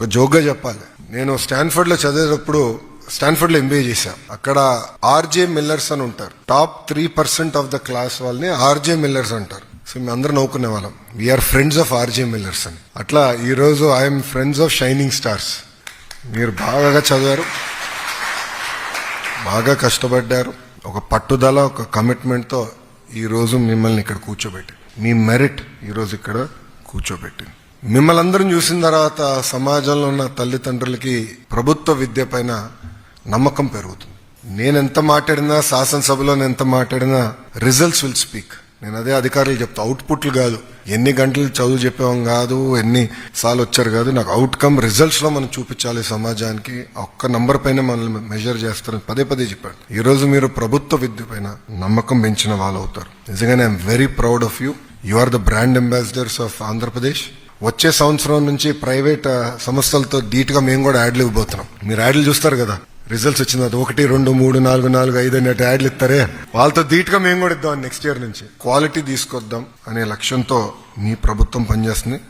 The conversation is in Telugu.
ఒక జోక్గా చెప్పాలి. నేను స్టాన్ఫర్డ్లో చదివేటప్పుడు స్టాన్ఫర్డ్లో ఎంబీఏ చేశాం. అక్కడ ఆర్జే మిల్లర్స్ అని ఉంటారు. Top three percent of the class వాళ్ళని ఆర్జే మిల్లర్స్ అంటారు. సో మేము అందరం నవ్వుకునే వాళ్ళం. We're friends of RJ Millers అని. అట్లా ఈరోజు I'm friends of shining stars మీరు బాగా చదివారు. బాగా కష్టపడ్డారు. ఒక పట్టుదల ఒక కమిట్మెంట్తో ఈరోజు ఈ రోజు మిమ్మల్ని ఇక్కడ కూర్చోబెట్టి మీ మెరిట్ ఈ రోజు ఇక్కడ కూర్చోబెట్టి మిమ్మల్ని అందరం చూసిన తర్వాత సమాజంలో ఉన్న తల్లిదండ్రులకి ప్రభుత్వ విద్య పైన నమ్మకం పెరుగుతుంది. నేను ఎంత మాట్లాడినా శాసనసభలో నేను ఎంత మాట్లాడినా రిజల్ట్స్ విల్ స్పీక్ నేను అదే అధికారులు చెప్తా అవుట్పుట్లు కాదు. ఎన్ని గంటలు చదువు చెప్పేవాం కాదు ఎన్ని సార్లు వచ్చారు కాదు. నాకు అవుట్కమ్ రిజల్ట్స్లో మనం చూపించాలి సమాజానికి. ఒక్క నంబర్ పైన మనల్ని మెజర్ చేస్తారని పదే పదే చెప్పాడు ఈ రోజు మీరు ప్రభుత్వ విద్య పైన నమ్మకం పెంచిన వాళ్ళు అవుతారు. నిజంగానే I'm very proud of you you are the brand ambassadors of Andhra Pradesh వచ్చే సంవత్సరం నుంచి ప్రైవేట్ సంస్థలతో ధీటుగా మేము కూడా యాడ్లు ఇవ్వబోతున్నాం. మీరు యాడ్లు చూస్తారు కదా. రిజల్ట్స్ వచ్చిన తర్వాత ఒకటి రెండు మూడు నాలుగు నాలుగు ఐదు అనే యాడ్లు ఇస్తారే. వాళ్ళతో ధీటుగా మేము కూడా ఇద్దాం నెక్స్ట్ ఇయర్ నుంచి. క్వాలిటీ తీసుకొద్దాం అనే లక్ష్యంతో మీ ప్రభుత్వం పనిచేస్తుంది.